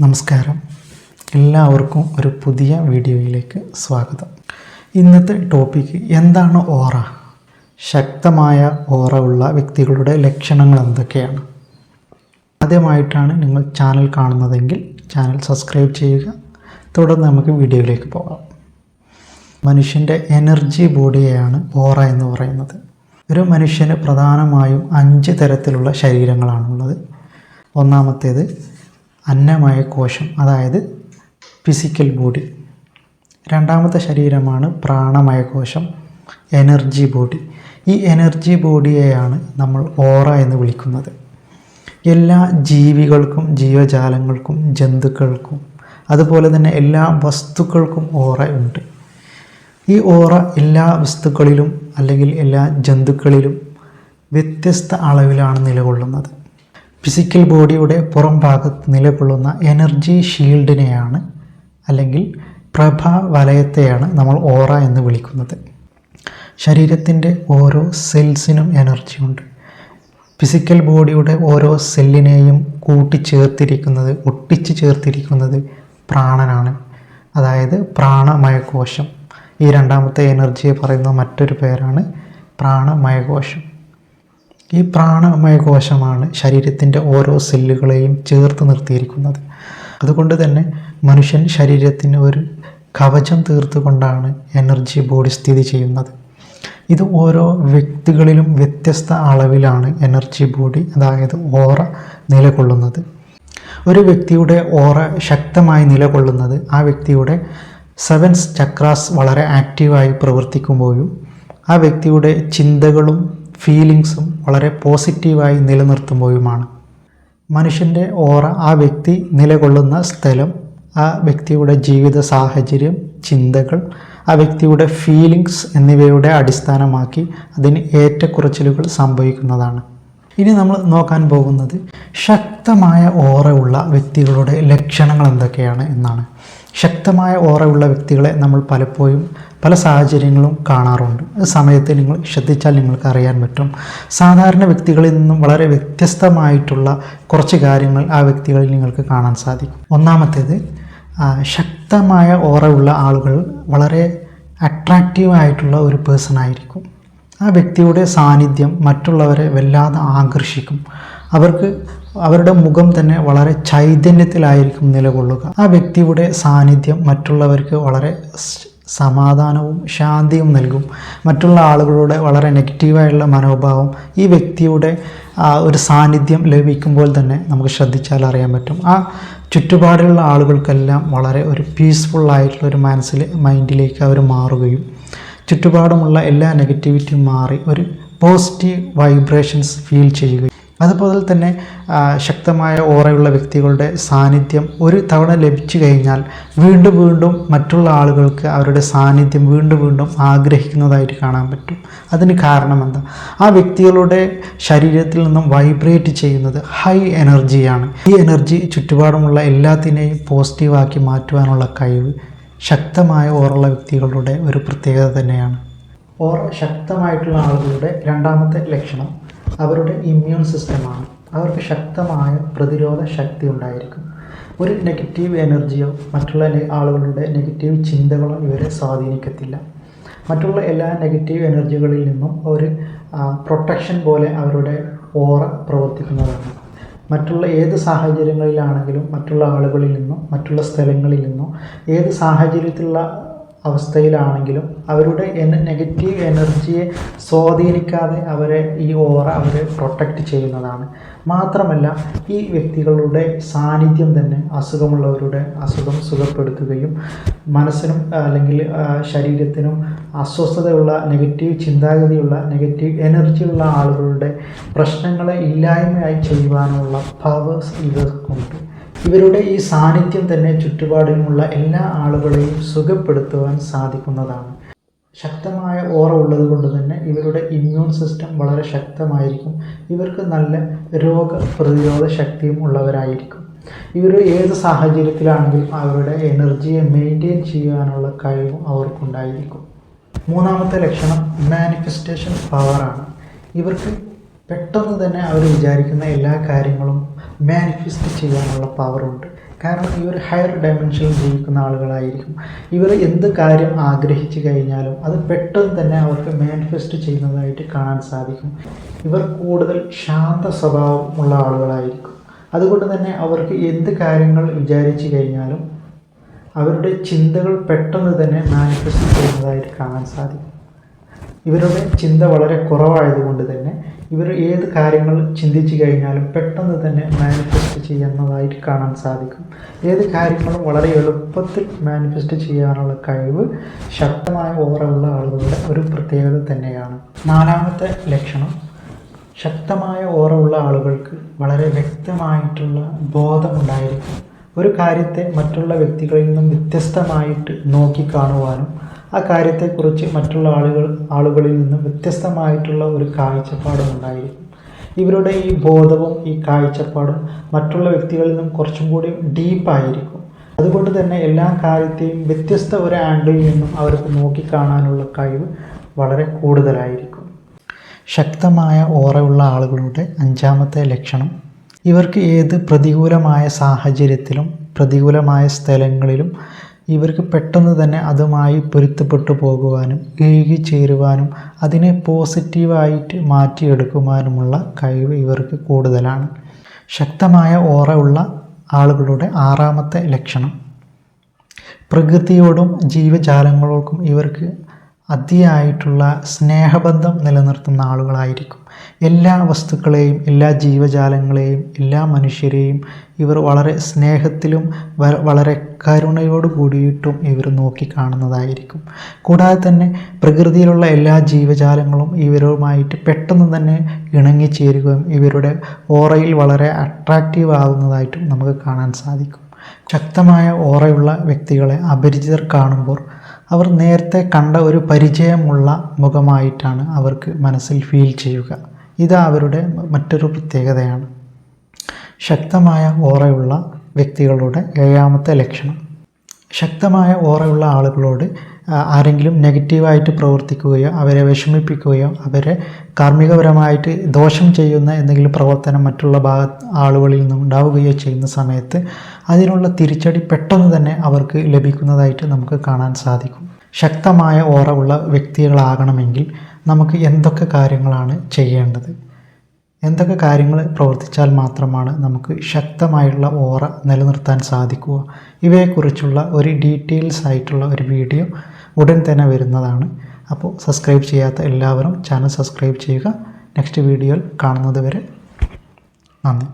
നമസ്കാരം. എല്ലാവർക്കും ഒരു പുതിയ വീഡിയോയിലേക്ക് സ്വാഗതം. ഇന്നത്തെ ടോപ്പിക്ക് എന്താണ് ഓറ? ശക്തമായ ഓറ ഉള്ള വ്യക്തികളുടെ ലക്ഷണങ്ങൾ എന്തൊക്കെയാണ്? ആദ്യമായിട്ടാണ് നിങ്ങൾ ചാനൽ കാണുന്നതെങ്കിൽ ചാനൽ സബ്സ്ക്രൈബ് ചെയ്യുക. തുടർന്ന് നമുക്ക് വീഡിയോയിലേക്ക് പോകാം. മനുഷ്യന്റെ എനർജി ബോഡിയെയാണ് ഓറ എന്ന് പറയുന്നത്. ഒരു മനുഷ്യന് പ്രധാനമായും അഞ്ച് തരത്തിലുള്ള ശരീരങ്ങളാണുള്ളത്. ഒന്നാമത്തേത് അന്നമയ കോശം അതായത് ഫിസിക്കൽ ബോഡി രണ്ടാമത്തെ ശരീരമാണ് പ്രാണമയ കോശം എനർജി ബോഡി ഈ എനർജി ബോഡിയെയാണ് നമ്മൾ ഓറ എന്ന് വിളിക്കുന്നത്. എല്ലാ ജീവികൾക്കും ജീവജാലങ്ങൾക്കും ജന്തുക്കൾക്കും അതുപോലെ തന്നെ എല്ലാ വസ്തുക്കൾക്കും ഓറ ഉണ്ട്. ഈ ഓറ എല്ലാ വസ്തുക്കളിലും അല്ലെങ്കിൽ എല്ലാ ജന്തുക്കളിലും വ്യത്യസ്ത അളവിലാണ് നിലകൊള്ളുന്നത്. ഫിസിക്കൽ ബോഡിയുടെ പുറം ഭാഗത്ത് നിലകൊള്ളുന്ന എനർജി ഷീൽഡിനെയാണ് അല്ലെങ്കിൽ പ്രഭ വലയത്തെയാണ് നമ്മൾ ഓറ എന്ന് വിളിക്കുന്നത്. ശരീരത്തിന്റെ ഓരോ സെൽസിനും എനർജിയുണ്ട് ഫിസിക്കൽ ബോഡിയുടെ ഓരോ സെല്ലിനെയും കൂട്ടിച്ചേർത്തിരിക്കുന്നത് ഒട്ടിച്ച് ചേർത്തിരിക്കുന്നത് പ്രാണനാണ്. അതായത് പ്രാണമയകോശം. ഈ രണ്ടാമത്തെ എനർജിയെ പറയുന്ന മറ്റൊരു പേരാണ് പ്രാണമയകോശം. ഈ പ്രാണമയ കോശമാണ് ശരീരത്തിന്റെ ഓരോ സെല്ലുകളെയും ചേർത്ത് നിർത്തിയിരിക്കുന്നത്. അതുകൊണ്ട് തന്നെ മനുഷ്യൻ ശരീരത്തിന് ഒരു കവചം തീർത്തുകൊണ്ടാണ് എനർജി ബോഡി സ്ഥിതി ചെയ്യുന്നത്. ഇത് ഓരോ വ്യക്തികളിലും വ്യത്യസ്ത അളവിലാണ് എനർജി ബോഡി അതായത് ഓറ നിലകൊള്ളുന്നത്. ഒരു വ്യക്തിയുടെ ഓറ ശക്തമായി നിലകൊള്ളുന്നത് ആ വ്യക്തിയുടെ സെവൻസ് ചക്രാസ് വളരെ ആക്റ്റീവായി പ്രവർത്തിക്കുമ്പോഴും ആ വ്യക്തിയുടെ ചിന്തകളും ഫീലിങ്സും വളരെ പോസിറ്റീവായി നിലനിർത്തുമ്പോഴുമാണ്. മനുഷ്യന്റെ ഓറ ആ വ്യക്തി നിലകൊള്ളുന്ന സ്ഥലം ആ വ്യക്തിയുടെ ജീവിത സാഹചര്യം ചിന്തകൾ ആ വ്യക്തിയുടെ ഫീലിങ്സ് എന്നിവയുടെ അടിസ്ഥാനമാക്കി അതിന് ഏറ്റക്കുറച്ചിലുകൾ സംഭവിക്കുന്നതാണ്. ഇനി നമ്മൾ നോക്കാൻ പോകുന്നത് ശക്തമായ ഓറയുള്ള വ്യക്തികളുടെ ലക്ഷണങ്ങൾ എന്തൊക്കെയാണ് എന്നാണ്. ശക്തമായ ഓറയുള്ള വ്യക്തികളെ നമ്മൾ പലപ്പോഴും പല സാഹചര്യങ്ങളും കാണാറുണ്ട്. സമയത്ത് നിങ്ങൾ ശ്രദ്ധിച്ചാൽ നിങ്ങൾക്ക് അറിയാൻ പറ്റും. സാധാരണ വ്യക്തികളിൽ നിന്നും വളരെ വ്യത്യസ്തമായിട്ടുള്ള കുറച്ച് കാര്യങ്ങൾ ആ വ്യക്തികളിൽ നിങ്ങൾക്ക് കാണാൻ സാധിക്കും. ഒന്നാമത്തേത് ശക്തമായ ഓറ ഉള്ള ആളുകൾ വളരെ അട്രാക്റ്റീവായിട്ടുള്ള ഒരു പേഴ്സൺ ആയിരിക്കും. ആ വ്യക്തിയുടെ സാന്നിധ്യം മറ്റുള്ളവരെ വല്ലാതെ ആകർഷിക്കും. അവർക്ക് അവരുടെ മുഖം തന്നെ വളരെ ചൈതന്യത്തിലായിരിക്കും നിലകൊള്ളുക. ആ വ്യക്തിയുടെ സാന്നിധ്യം മറ്റുള്ളവർക്ക് വളരെ സമാധാനവും ശാന്തിയും നൽകും. മറ്റുള്ള ആളുകളുടെ വളരെ നെഗറ്റീവായുള്ള മനോഭാവം ഈ വ്യക്തിയുടെ ഒരു സാന്നിധ്യം ലഭിക്കുമ്പോൾ തന്നെ നമുക്ക് ശ്രദ്ധിച്ചാൽ അറിയാൻ പറ്റും. ആ ചുറ്റുപാടിലുള്ള ആളുകൾക്കെല്ലാം വളരെ ഒരു പീസ്ഫുള്ളായിട്ടുള്ള ഒരു മനസ്സിൽ മൈൻഡിലേക്ക് അവർ മാറുകയും ചുറ്റുപാടുമുള്ള എല്ലാ നെഗറ്റിവിറ്റിയും മാറി ഒരു പോസിറ്റീവ് വൈബ്രേഷൻസ് ഫീൽ ചെയ്യുകയും അതുപോലെ തന്നെ ശക്തമായ ഓറയുള്ള വ്യക്തികളുടെ സാന്നിധ്യം ഒരു തവണ ലഭിച്ചു കഴിഞ്ഞാൽ വീണ്ടും വീണ്ടും മറ്റുള്ള ആളുകൾക്ക് അവരുടെ സാന്നിധ്യം വീണ്ടും വീണ്ടും ആഗ്രഹിക്കുന്നതായിട്ട് കാണാൻ പറ്റും. അതിന് കാരണം എന്താ? ആ വ്യക്തികളുടെ ശരീരത്തിൽ നിന്നും വൈബ്രേറ്റ് ചെയ്യുന്നത് ഹൈ എനർജിയാണ്. ഈ എനർജി ചുറ്റുപാടുമുള്ള എല്ലാത്തിനെയും പോസിറ്റീവാക്കി മാറ്റുവാനുള്ള കഴിവ് ശക്തമായ ഓറുള്ള വ്യക്തികളുടെ ഒരു പ്രത്യേകത തന്നെയാണ്. ഓർ ശക്തമായിട്ടുള്ള ആളുകളുടെ രണ്ടാമത്തെ ലക്ഷണം അവരുടെ ഇമ്മ്യൂൺ സിസ്റ്റമാണ് അവർക്ക് ശക്തമായ പ്രതിരോധ ശക്തി ഉണ്ടായിരിക്കും. ഒരു നെഗറ്റീവ് എനർജിയോ മറ്റുള്ള ആളുകളുടെ നെഗറ്റീവ് ചിന്തകളോ ഇവരെ സ്വാധീനിക്കത്തില്ല. മറ്റുള്ള എല്ലാ നെഗറ്റീവ് എനർജികളിൽ നിന്നും ഒരു പ്രൊട്ടക്ഷൻ പോലെ അവരുടെ ഓറ പ്രവർത്തിക്കുന്നതാണ്. മറ്റുള്ള ഏത് സാഹചര്യങ്ങളിലാണെങ്കിലും മറ്റുള്ള ആളുകളിൽ നിന്നോ മറ്റുള്ള സ്ഥലങ്ങളിൽ നിന്നോ ഏത് സാഹചര്യത്തിലുള്ള അവസ്ഥയിലാണെങ്കിലും അവരുടെ എന നെഗറ്റീവ് എനർജിയെ സ്വാധീനിക്കാതെ അവരെ ഈ ഓറ അവരെ പ്രൊട്ടക്റ്റ് ചെയ്യുന്നതാണ്. മാത്രമല്ല ഈ വ്യക്തികളുടെ സാന്നിധ്യം തന്നെ അസുഖമുള്ളവരുടെ അസുഖം സുഖപ്പെടുത്തുകയും മനസ്സിനും അല്ലെങ്കിൽ ശരീരത്തിനും അസ്വസ്ഥതയുള്ള നെഗറ്റീവ് ചിന്താഗതിയുള്ള നെഗറ്റീവ് എനർജിയുള്ള ആളുകളുടെ പ്രശ്നങ്ങളെ ഇല്ലായ്മയായി ചെയ്യുവാനുള്ള പവേഴ്സ് ഇവർക്കുണ്ട് ഇവരുടെ ഈ സാന്നിധ്യം തന്നെ ചുറ്റുപാടിലുമുള്ള എല്ലാ ആളുകളെയും സുഖപ്പെടുത്തുവാൻ സാധിക്കുന്നതാണ്. ശക്തമായ ഓറ ഉള്ളത് കൊണ്ട് തന്നെ ഇവരുടെ ഇമ്മ്യൂൺ സിസ്റ്റം വളരെ ശക്തമായിരിക്കും. ഇവർക്ക് നല്ല രോഗപ്രതിരോധ ശക്തിയും ഉള്ളവരായിരിക്കും. ഇവർ ഏത് സാഹചര്യത്തിലാണെങ്കിലും അവരുടെ എനർജിയെ മെയിന്റെയിൻ ചെയ്യാനുള്ള കഴിവും അവർക്കുണ്ടായിരിക്കും. മൂന്നാമത്തെ ലക്ഷണം മാനിഫെസ്റ്റേഷൻ പവറാണ് ഇവർക്ക് പെട്ടെന്ന് തന്നെ അവർ വിചാരിക്കുന്ന എല്ലാ കാര്യങ്ങളും മാനിഫെസ്റ്റ് ചെയ്യാനുള്ള പവറുണ്ട് കാരണം ഇവർ ഹയർ ഡയമെൻഷനിൽ ജീവിക്കുന്ന ആളുകളായിരിക്കും. ഇവർ എന്ത് കാര്യം ആഗ്രഹിച്ചു കഴിഞ്ഞാലും അത് പെട്ടെന്ന് തന്നെ അവർക്ക് മാനിഫെസ്റ്റ് ചെയ്യുന്നതായിട്ട് കാണാൻ സാധിക്കും. ഇവർ കൂടുതൽ ശാന്ത സ്വഭാവമുള്ള ആളുകളായിരിക്കും. അതുകൊണ്ട് തന്നെ അവർക്ക് എന്ത് കാര്യങ്ങൾ വിചാരിച്ചു കഴിഞ്ഞാലും അവരുടെ ചിന്തകൾ പെട്ടെന്ന് തന്നെ മാനിഫെസ്റ്റ് ചെയ്യുന്നതായിട്ട് കാണാൻ സാധിക്കും. ഇവരുടെ ചിന്ത വളരെ കുറവായതുകൊണ്ട് തന്നെ ഇവർ ഏത് കാര്യങ്ങൾ ചിന്തിച്ചു കഴിഞ്ഞാലും പെട്ടെന്ന് തന്നെ മാനിഫെസ്റ്റ് ചെയ്യുന്നതായിട്ട് കാണാൻ സാധിക്കും. ഏത് കാര്യങ്ങളും വളരെ എളുപ്പത്തിൽ മാനിഫെസ്റ്റ് ചെയ്യാനുള്ള കഴിവ് ശക്തമായ ഓറയുള്ള ആളുകളുടെ ഒരു പ്രത്യേകത തന്നെയാണ്. നാലാമത്തെ ലക്ഷണം ശക്തമായ ഓറ ഉള്ള ആളുകൾക്ക് വളരെ വ്യക്തമായിട്ടുള്ള ബോധമുണ്ടായിരിക്കും ഒരു കാര്യത്തെ മറ്റുള്ള വ്യക്തികളിൽ നിന്നും വ്യത്യസ്തമായിട്ട് നോക്കിക്കാണുവാനും ആ കാര്യത്തെക്കുറിച്ച് മറ്റുള്ള ആളുകൾ ആളുകളിൽ നിന്നും വ്യത്യസ്തമായിട്ടുള്ള ഒരു കാഴ്ചപ്പാടും ഉണ്ടായിരിക്കും. ഇവരുടെ ഈ ബോധവും ഈ കാഴ്ചപ്പാടും മറ്റുള്ള വ്യക്തികളിൽ നിന്നും കുറച്ചും കൂടി ഡീപ്പായിരിക്കും അതുകൊണ്ട് തന്നെ എല്ലാ കാര്യത്തെയും വ്യത്യസ്ത ഒരു ആംഗിളിൽ നിന്നും അവർക്ക് നോക്കിക്കാണാനുള്ള കഴിവ് വളരെ കൂടുതലായിരിക്കും. ശക്തമായ ഓറയുള്ള ആളുകളുടെ അഞ്ചാമത്തെ ലക്ഷണം ഇവർക്ക് ഏത് പ്രതികൂലമായ സാഹചര്യത്തിലും പ്രതികൂലമായ സ്ഥലങ്ങളിലും ഇവർക്ക് പെട്ടെന്ന് തന്നെ അതുമായി പൊരുത്തപ്പെട്ടു പോകുവാനും ഇഴുകിച്ചേരുവാനും അതിനെ പോസിറ്റീവായിട്ട് മാറ്റിയെടുക്കുവാനുമുള്ള കഴിവ് ഇവർക്ക് കൂടുതലാണ്. ശക്തമായ ഓറ ഉള്ള ആളുകളുടെ ആറാമത്തെ ലക്ഷണം. പ്രകൃതിയോടും ജീവജാലങ്ങളോടും ഇവർക്ക് അതിയായിട്ടുള്ള സ്നേഹബന്ധം നിലനിർത്തുന്ന ആളുകളായിരിക്കും. എല്ലാ വസ്തുക്കളെയും എല്ലാ ജീവജാലങ്ങളെയും എല്ലാ മനുഷ്യരെയും ഇവർ വളരെ സ്നേഹത്തിലും വളരെ കരുണയോട് കൂടിയിട്ടും ഇവർ നോക്കിക്കാണുന്നതായിരിക്കും കൂടാതെ തന്നെ പ്രകൃതിയിലുള്ള എല്ലാ ജീവജാലങ്ങളും ഇവരുമായിട്ട് പെട്ടെന്ന് തന്നെ ഇണങ്ങിച്ചേരുകയും ഇവരുടെ ഓറയിൽ വളരെ അട്രാക്റ്റീവ് ആകുന്നതായിട്ടും നമുക്ക് കാണാൻ സാധിക്കും. ശക്തമായ ഓറയുള്ള വ്യക്തികളെ അപരിചിതർ കാണുമ്പോൾ അവർ നേരത്തെ കണ്ട ഒരു പരിചയമുള്ള മുഖമായിട്ടാണ് അവർക്ക് മനസ്സിൽ ഫീൽ ചെയ്യുക. ഇത് അവരുടെ മറ്റൊരു പ്രത്യേകതയാണ്. ശക്തമായ ഓറയുള്ള വ്യക്തികളുടെ ഏഴാമത്തെ ലക്ഷണം. ശക്തമായ ഓറയുള്ള ആളുകളോട് ആരെങ്കിലും നെഗറ്റീവായിട്ട് പ്രവർത്തിക്കുകയോ അവരെ വിഷമിപ്പിക്കുകയോ അവരെ കാർമ്മികപരമായിട്ട് ദോഷം ചെയ്യുന്ന എന്തെങ്കിലും പ്രവർത്തനം മറ്റുള്ള ഭാഗ ആളുകളിൽ നിന്നും ഉണ്ടാവുകയോ ചെയ്യുന്ന സമയത്ത് അതിനുള്ള തിരിച്ചടി പെട്ടെന്ന് തന്നെ അവർക്ക് ലഭിക്കുന്നതായിട്ട് നമുക്ക് കാണാൻ സാധിക്കും. ശക്തമായ ഓറ ഉള്ള വ്യക്തികളാകണമെങ്കിൽ നമുക്ക് എന്തൊക്കെ കാര്യങ്ങളാണ് ചെയ്യേണ്ടത്? എന്തൊക്കെ കാര്യങ്ങൾ പ്രവർത്തിച്ചാൽ മാത്രമാണ് നമുക്ക് ശക്തമായുള്ള ഓറ നിലനിർത്താൻ സാധിക്കുക? ഇവയെക്കുറിച്ചുള്ള ഒരു ഡീറ്റെയിൽസ് ആയിട്ടുള്ള ഒരു വീഡിയോ ഉടൻ തന്നെ വരുന്നതാണ്. അപ്പോൾ സബ്സ്ക്രൈബ് ചെയ്യാത്ത എല്ലാവരും ചാനൽ സബ്സ്ക്രൈബ് ചെയ്യുക. നെക്സ്റ്റ് വീഡിയോയിൽ കാണുന്നത് വരെ നന്ദി.